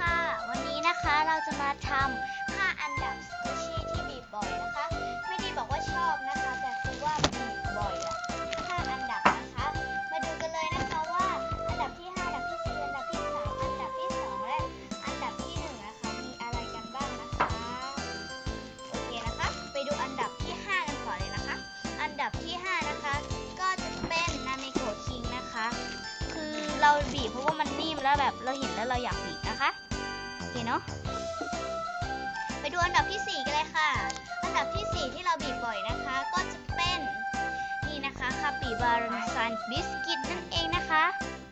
ค่ะ วันนี้นะคะเราจะมาทำ5อันดับสกูชี่ที่บีบบ่อยนะคะ ไม่ได้บอกว่าชอบนะคะ แต่คือว่าบีบบ่อยอะ5อันดับนะคะ มาดูกันเลยนะคะว่าอันดับที่5อันดับที่4อันดับที่3อันดับที่ 2 และอันดับที่1นะคะมีอะไรกันบ้างนะคะ โอเคนะคะ ไปดูอันดับที่ 5 กันก่อนเลยนะคะ อันดับที่ 5 นะคะ ก็จะเป็นนาเมโกะคิงนะคะ คือเราบีบเพราะว่ามันนิ่มแล้วแบบเราเห็น แล้วเราอยากบีบนะคะโอเคเนาะไปดูอันดับที่ 4 กันเลยค่ะ อันดับที่ 4 ที่เราบีบบ่อยนะคะ ก็จะเป็นนี่นะคะคาปิบารันซันบิสกิตนั่นเองนะคะ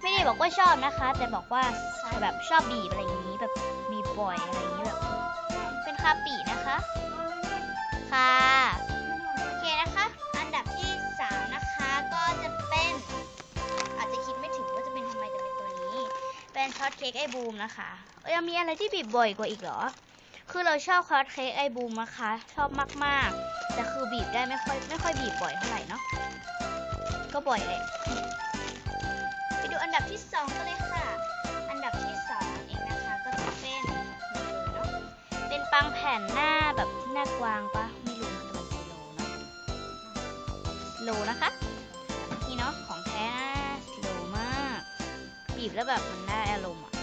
ไม่ได้บอกว่าชอบนะคะ แต่บอกว่าแบบชอบบีบอะไรอย่างนี้แบบบีบบ่อยอะไรอย่างนี้แบบเป็นคาปินะคะค่ะ เป็นช็อตเค้กไอบูมนะคะเอ้ยยังมีอะไรที่บีบบ่อยกว่าอีกเหรอ คือเราชอบช็อตเค้กไอบูมนะคะ ชอบมากๆ แต่คือบีบได้ไม่ค่อยไม่ค่อยบีบบ่อยเท่าไหร่เนาะ ก็บ่อยแหละไปดูอันดับที่2กันเลยค่ะ อันดับที่2เองนะคะ ก็จะเป็นเนาะ เป็นปังแผ่นหน้าแบบหน้ากวางปะไม่รู้มันจะเป็นโลเนาะ โลนะคะ บีบแล้วแบบมันได้อารมณ์อะ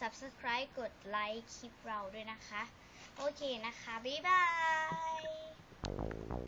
subscribe กดไลค์คลิปเราด้วยนะคะ โอเคนะคะ บ๊ายบาย